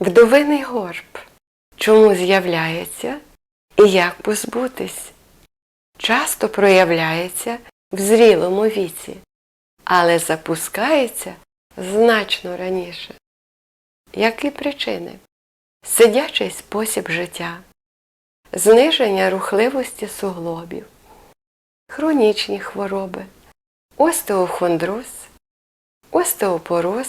Вдовиний горб. Чому з'являється і як позбутись? Часто проявляється в зрілому віці, але запускається значно раніше. Які причини? Сидячий спосіб життя, зниження рухливості суглобів, хронічні хвороби, остеохондроз, остеопороз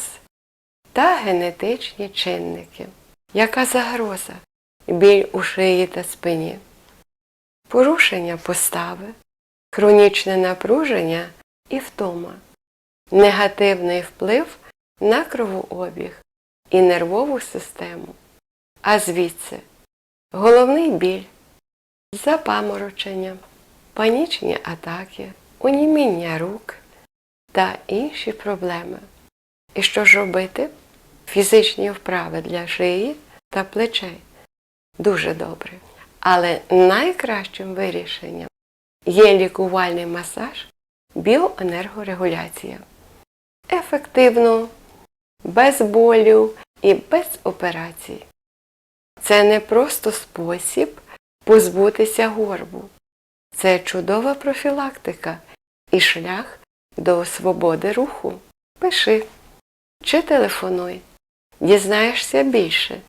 та генетичні чинники. Яка загроза? Біль у шиї та спині, порушення постави, хронічне напруження і втома, негативний вплив на кровообіг і нервову систему, а звідси головний біль, запаморочення, панічні атаки, оніміння рук та інші проблеми. І що ж робити? Фізичні вправи для шиї та плечей дуже добре. Але найкращим вирішенням є лікувальний масаж біоенергорегуляція. Ефективно, без болю і без операцій. Це не просто спосіб позбутися горбу. Це чудова профілактика і шлях до свободи руху. Пиши чи телефонуй. Дізнаєшся більше